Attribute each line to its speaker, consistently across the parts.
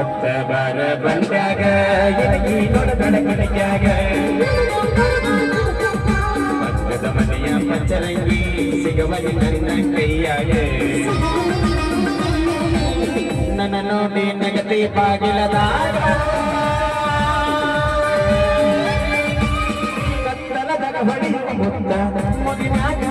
Speaker 1: ಬಾರ ಬಂದಾಗ ಕಡೆಯಾಗ ಪಕ್ಕದ ಮನೆಯ ಪಂಚರಂಗಿ ಸಿಗವಲಿ ನನ್ನ ಕೈಯಾಗ. ನನ್ನ ನೋಡಿ ನಗದಿ ಬಾಗಿಲದಾಗ. ಕತ್ತಲದಾಗ ಹೊಳೆಯುವ ಮುತ್ತ ಮುಗಿನಾಗ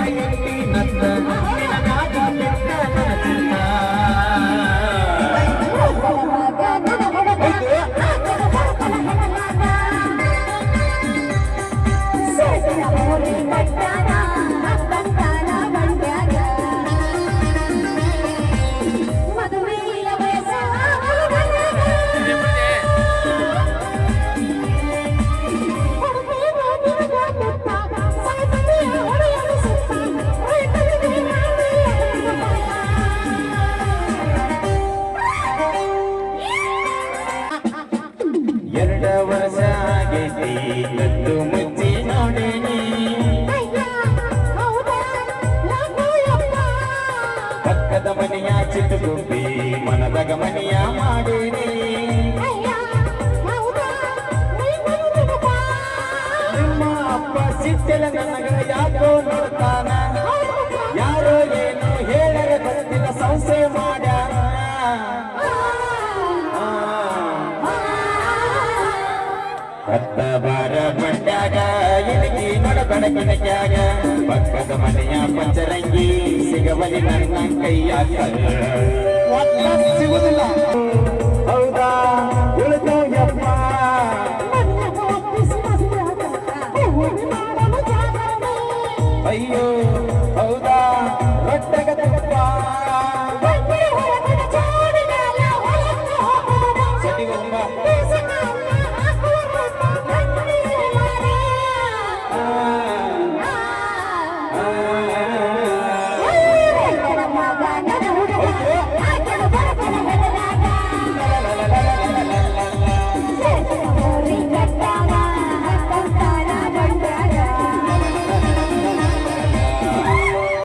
Speaker 1: ಆಗೈತಿ ಕದ್ದು ಮುಚ್ಚಿ ನೋಡೇನಿ. ಪಕ್ಕದ ಮನೆಯ ಚಿಟ್ಟುಗುಬ್ಬಿ ಮನದಾಗ ಮನೆಯ ಮಾಡೇನಿ. ನಿಮ್ಮ ಅಪ್ಪ ಸಿಟ್ಟೆಲ ನನಗ ಯಾಕೋ ನೋಡ್ತಾನ? ಯಾರೋ ಏನು ಹೇಳರ ಬರ್ತಿನ ಸಂಶಯ ಮಾಡ್ಯಾನ ಹತ್ತ ಬಾರ ಬಂದಾಗ ಎಣಿಗೆ ನಡಬಡಕಿನಕ್ಯಾಗ ಪಕ್ಕದ ಮನೆಯ ಪಂಚರಂಗಿ ಸಿಗವಲಿ ನನ್ನ ಕೈಯಾಗ
Speaker 2: ಸಿಗುದಿಲ್ಲ ಹೌದಾ? ಅಯ್ಯೋ.